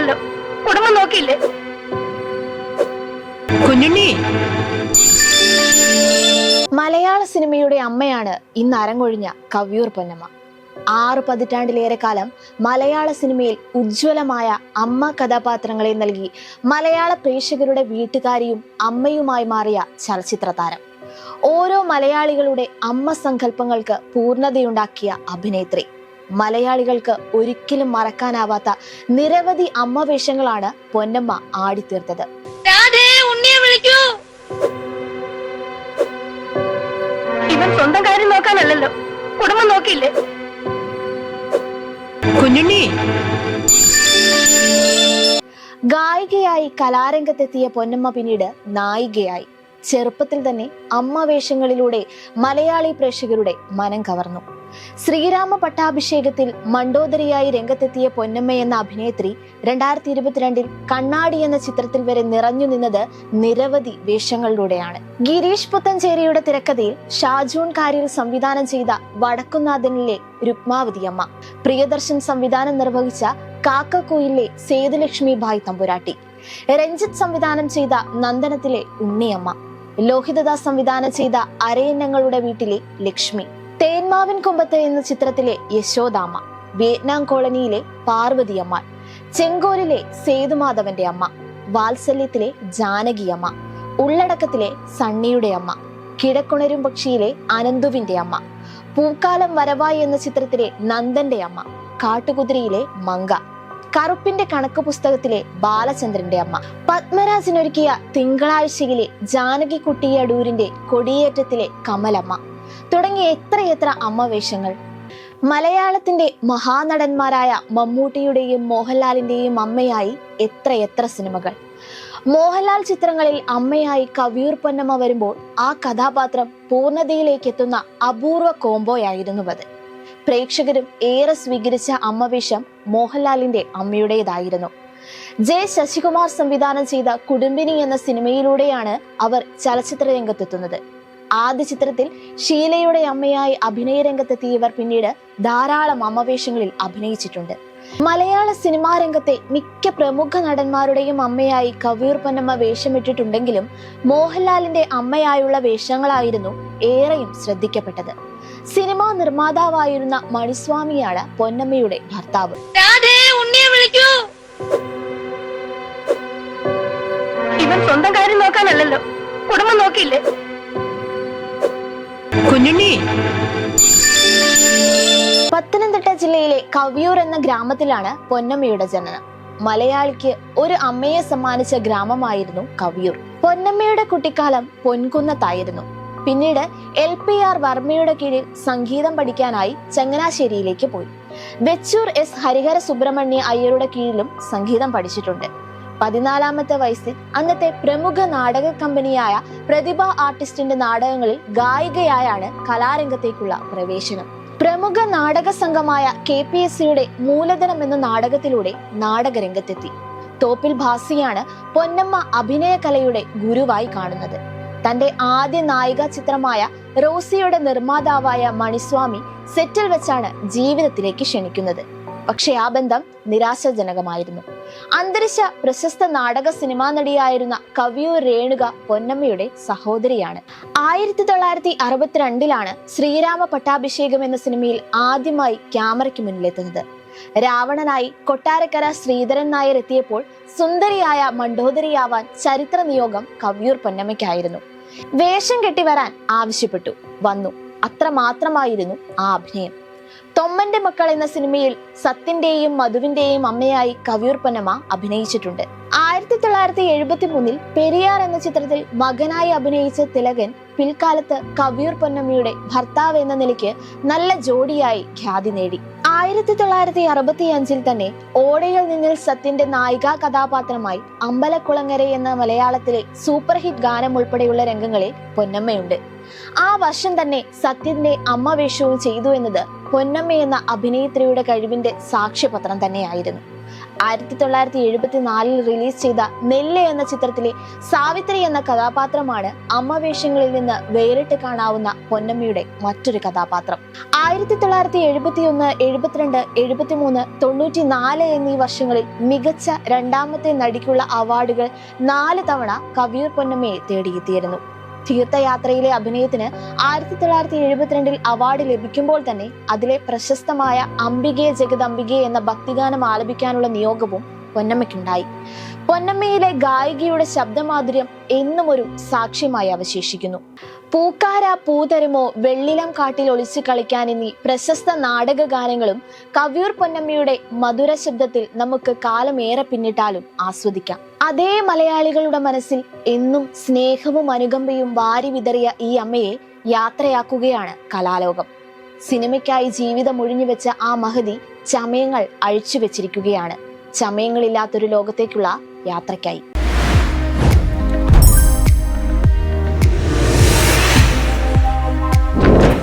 നോക്കാനല്ലല്ലോ കുടുംബം നോക്കിയില്ലേ? കുഞ്ഞുണ്ണി. മലയാള സിനിമയുടെ അമ്മയാണ് ഇന്ന് അരങ്ങൊഴിഞ്ഞ കവ്യൂർ പൊന്നമ്മ. ആറ് പതിറ്റാണ്ടിലേറെ കാലം മലയാള സിനിമയിൽ ഉജ്ജ്വലമായ അമ്മ കഥാപാത്രങ്ങളെ നൽകി മലയാള പ്രേക്ഷകരുടെ വീട്ടുകാരിയും അമ്മയുമായി മാറിയ ചലച്ചിത്ര താരം ഓരോ മലയാളികളുടെ അമ്മ സങ്കല്പങ്ങൾക്ക് പൂർണതയുണ്ടാക്കിയ അഭിനേത്രി. മലയാളികൾക്ക് ഒരിക്കലും മറക്കാനാവാത്ത നിരവധി അമ്മ വേഷങ്ങളാണ് പൊന്നമ്മ ആടിത്തീർത്തത്. രാധേ ഉണ്ണിയെ വിളിക്കൂ. ഇവൻ സ്വന്തം കാര്യം നോക്കാനല്ലല്ലോ. കുടുംബം നോക്കിയില്ലേ? കുഞ്ഞുണ്ണി. ഗായികയായി കലാരംഗത്തെത്തിയ പൊന്നമ്മ പിന്നീട് നായികയായി. ചെറുപ്പത്തിൽ തന്നെ അമ്മ വേഷങ്ങളിലൂടെ മലയാളി പ്രേക്ഷകരുടെ മനം കവർന്നു. ശ്രീരാമ പട്ടാഭിഷേകത്തിൽ മണ്ടോദരിയായി രംഗത്തെത്തിയ പൊന്നമ്മ എന്ന അഭിനേത്രി രണ്ടായിരത്തി ഇരുപത്തിരണ്ടിൽ കണ്ണാടി എന്ന ചിത്രത്തിൽ വരെ നിറഞ്ഞു നിന്നത് നിരവധി വേഷങ്ങളിലൂടെയാണ്. ഗിരീഷ് പുത്തഞ്ചേരിയുടെ തിരക്കഥയിൽ ഷാജൂൺ കാരിൽ സംവിധാനം ചെയ്ത വടക്കുന്നാഥനിലെ രുക്മാവതിയമ്മ പ്രിയദർശൻ സംവിധാനം നിർവഹിച്ച കാക്കക്കോയിലെ സേതുലക്ഷ്മി ഭായ് തമ്പുരാട്ടി രഞ്ജിത്ത് സംവിധാനം ചെയ്ത നന്ദനത്തിലെ ഉണ്ണിയമ്മ. ലോഹിതദാസ് സംവിധാനം ചെയ്ത അരയന്നങ്ങളുടെ വീട്ടിലെ ലക്ഷ്മി. തേന്മാവിൻ കൊമ്പത്ത് എന്ന ചിത്രത്തിലെ യശോദാമ്മ വിയറ്റ്നാം കോളനിയിലെ പാർവതിയമ്മ ചെങ്കോലിലെ സേതുമാധവന്റെ അമ്മ വാത്സല്യത്തിലെ ജാനകിയമ്മ ഉള്ളടക്കത്തിലെ സണ്ണിയുടെ അമ്മ കിഴക്കുണരും പക്ഷിയിലെ അനന്തുവിന്റെ അമ്മ പൂക്കാലം വരവായി എന്ന ചിത്രത്തിലെ നന്ദന്റെ അമ്മ കാട്ടുകുതിരയിലെ മങ്ക കറുപ്പിന്റെ കണക്ക് പുസ്തകത്തിലെ ബാലചന്ദ്രന്റെ അമ്മ. പത്മരാജനൊരുക്കിയ തിങ്കളാഴ്ചയിലെ ജാനകിക്കുട്ടി അടൂരിന്റെ കൊടിയേറ്റത്തിലെ കമലമ്മ. തുടങ്ങിയ എത്രയെത്ര അമ്മ വേഷങ്ങൾ മലയാളത്തിന്റെ മഹാനടന്മാരായ മമ്മൂട്ടിയുടെയും മോഹൻലാലിന്റെയും അമ്മയായി എത്രയെത്ര സിനിമകൾ. മോഹൻലാൽ ചിത്രങ്ങളിൽ അമ്മയായി കവിയൂർ പൊന്നമ്മ വരുമ്പോൾ ആ കഥാപാത്രം പൂർണതയിലേക്ക് എത്തുന്ന അപൂർവ കോംബോയായിരുന്നു അത്. പ്രേക്ഷകരും ഏറെ സ്വീകരിച്ച അമ്മവേഷം മോഹൻലാലിന്റെ അമ്മയുടേതായിരുന്നു. ജെ ശശികുമാർ സംവിധാനം ചെയ്ത കുടുംബിനി എന്ന സിനിമയിലൂടെയാണ് അവർ ചലച്ചിത്ര രംഗത്തെത്തുന്നത് ആദ്യ ചിത്രത്തിൽ ഷീലയുടെ അമ്മയായി അഭിനയ രംഗത്തെത്തിയവർ പിന്നീട് ധാരാളം അമ്മവേഷങ്ങളിൽ അഭിനയിച്ചിട്ടുണ്ട്. മലയാള സിനിമാ രംഗത്തെ മിക്ക പ്രമുഖ നടന്മാരുടെയും അമ്മയായി കവിയൂർ പൊന്നമ്മ വേഷമിട്ടിട്ടുണ്ടെങ്കിലും മോഹൻലാലിന്റെ അമ്മയായുള്ള വേഷങ്ങളായിരുന്നു ഏറെയും ശ്രദ്ധിക്കപ്പെട്ടത്. സിനിമാ നിർമ്മാതാവായിരുന്ന മണിസ്വാമിയാണ് പൊന്നമ്മയുടെ ഭർത്താവ്. രാധേ ഉണ്ണിയെ വിളിക്കൂ. ഇവൻ സ്വന്തം കാര്യം നോക്കാനല്ലല്ലോ. കുടുംബം നോക്കിയില്ലേ? കുഞ്ഞുണ്ണി. പത്തനംതിട്ട ജില്ലയിലെ കവിയൂർ എന്ന ഗ്രാമത്തിലാണ് പൊന്നമ്മയുടെ ജനനം. മലയാളിക്ക് ഒരു അമ്മയെ സമ്മാനിച്ച ഗ്രാമമായിരുന്നു കവിയൂർ. പൊന്നമ്മയുടെ കുട്ടിക്കാലം പൊൻകുന്നത്തായിരുന്നു. പിന്നീട് എൽ പി ആർ വർമ്മയുടെ കീഴിൽ സംഗീതം പഠിക്കാനായി ചങ്ങനാശ്ശേരിയിലേക്ക് പോയി. വെച്ചൂർ എസ് ഹരിഹര സുബ്രഹ്മണ്യ അയ്യരുടെ കീഴിലും സംഗീതം പഠിച്ചിട്ടുണ്ട്. പതിനാലാമത്തെ വയസ്സിൽ അന്നത്തെ പ്രമുഖ നാടക കമ്പനിയായ പ്രതിഭ ആർട്ടിസ്റ്റിന്റെ നാടകങ്ങളിൽ ഗായികയായാണ് കലാരംഗത്തേക്കുള്ള പ്രവേശനം. പ്രമുഖ നാടക സംഘമായ കെ പി എസ് സിയുടെ മൂലധനം എന്ന നാടകത്തിലൂടെ നാടകരംഗത്തെത്തി തോപ്പിൽ ഭാസിയാണ് പൊന്നമ്മ അഭിനയ കലയുടെ ഗുരുവായി കാണുന്നത്. തന്റെ ആദ്യ നായിക ചിത്രമായ റോസിയുടെ നിർമ്മാതാവായ മണിസ്വാമി സെറ്റിൽ വെച്ചാണ് ജീവിതത്തിലേക്ക് ക്ഷണിക്കുന്നത്. പക്ഷേ ആ ബന്ധം നിരാശാജനകമായിരുന്നു. അന്തരിച്ച പ്രശസ്ത നാടക സിനിമാ നടിയായിരുന്ന കവിയൂർ രേണുക പൊന്നമ്മയുടെ സഹോദരിയാണ്. ആയിരത്തി തൊള്ളായിരത്തി അറുപത്തിരണ്ടിലാണ് ശ്രീരാമ പട്ടാഭിഷേകം എന്ന സിനിമയിൽ ആദ്യമായി ക്യാമറയ്ക്ക് മുന്നിലെത്തുന്നത്. രാവണനായി കൊട്ടാരക്കര ശ്രീധരൻ നായർ എത്തിയപ്പോൾ സുന്ദരിയായ മണ്ടോദരിയാവാൻ ചരിത്ര നിയോഗം കവിയൂർ പൊന്നമ്മയ്ക്കായിരുന്നു. വേഷം കെട്ടി വരാൻ ആവശ്യപ്പെട്ടു. വന്നു. അത്ര മാത്രമായിരുന്നു ആ അഭിനയം. തൊമ്മന്റെ മക്കൾ എന്ന സിനിമയിൽ സത്തിന്റെയും മധുവിന്റെയും അമ്മയായി കവിയൂർ പൊന്നമ്മ അഭിനയിച്ചിട്ടുണ്ട്. ആയിരത്തി തൊള്ളായിരത്തി എഴുപത്തി മൂന്നിൽ പെരിയാർ എന്ന ചിത്രത്തിൽ മകനായി അഭിനയിച്ച തിലകൻ പിൽക്കാലത്ത് കവിയൂർ പൊന്നമ്മയുടെ ഭർത്താവ് എന്ന നിലയ്ക്ക് നല്ല ജോഡിയായി ഖ്യാതി നേടി. ആയിരത്തി തൊള്ളായിരത്തി അറുപത്തി അഞ്ചിൽ തന്നെ ഓടയിൽ നിന്നിൽ സത്യന്റെ നായികാ കഥാപാത്രമായി അമ്പലക്കുളങ്ങര എന്ന മലയാളത്തിലെ സൂപ്പർ ഹിറ്റ് ഗാനം ഉൾപ്പെടെയുള്ള രംഗങ്ങളിൽ പൊന്നമ്മയുണ്ട്. ആ വർഷം തന്നെ സത്യന്റെ അമ്മ വേഷവും ചെയ്തു എന്നത് പൊന്നമ്മ എന്ന അഭിനേത്രിയുടെ കഴിവിന്റെ സാക്ഷ്യപത്രം തന്നെയായിരുന്നു. ആയിരത്തി തൊള്ളായിരത്തി എഴുപത്തിനാലിൽ റിലീസ് ചെയ്ത നെല്ല് എന്ന ചിത്രത്തിലെ സാവിത്രി എന്ന കഥാപാത്രമാണ് അമ്മ വേഷങ്ങളിൽ നിന്ന് വേറിട്ട് കാണാവുന്ന പൊന്നമ്മയുടെ മറ്റൊരു കഥാപാത്രം. ആയിരത്തി തൊള്ളായിരത്തി എഴുപത്തി ഒന്ന് എഴുപത്തിരണ്ട് എഴുപത്തിമൂന്ന് തൊണ്ണൂറ്റി നാല് എന്നീ വർഷങ്ങളിൽ മികച്ച രണ്ടാമത്തെ നടിക്കുള്ള അവാർഡുകൾ നാല് തവണ കവിയൂർ പൊന്നമ്മയെ തേടിയെത്തിയിരുന്നു. തീർത്ഥയാത്രയിലെ അഭിനയത്തിന് ആയിരത്തി തൊള്ളായിരത്തി എഴുപത്തിരണ്ടിൽ അവാർഡ് ലഭിക്കുമ്പോൾ തന്നെ അതിലെ പ്രശസ്തമായ അംബികെ ജഗദംബികെ എന്ന ഭക്തിഗാനം ആലപിക്കാനുള്ള നിയോഗവും പൊന്നമ്മയ്ക്കുണ്ടായി. പൊന്നമ്മയിലെ ഗായികയുടെ ശബ്ദമാധുര്യം എന്നും ഒരു സാക്ഷ്യമായി അവശേഷിക്കുന്നു. പൂക്കാര പൂതരമോ വെള്ളിലം കാട്ടിൽ ഒളിച്ചു കളിക്കാൻ എന്നീ പ്രശസ്ത നാടക ഗാനങ്ങളും കവിയൂർ പൊന്നമ്മയുടെ മധുര ശബ്ദത്തിൽ നമുക്ക് കാലമേറെ പിന്നിട്ടാലും ആസ്വദിക്കാം. അതേ മലയാളികളുടെ മനസ്സിൽ എന്നും സ്നേഹവും അനുകമ്പയും വാരി വിതറിയ ഈ അമ്മയെ യാത്രയാക്കുകയാണ് കലാലോകം. സിനിമയ്ക്കായി ജീവിതം ഒഴിഞ്ഞുവെച്ച ആ മഹതി ചമയങ്ങൾ അഴിച്ചു വെച്ചിരിക്കുകയാണ്. ചമയങ്ങളില്ലാത്തൊരു ലോകത്തേക്കുള്ള യാത്രയ്ക്കായി.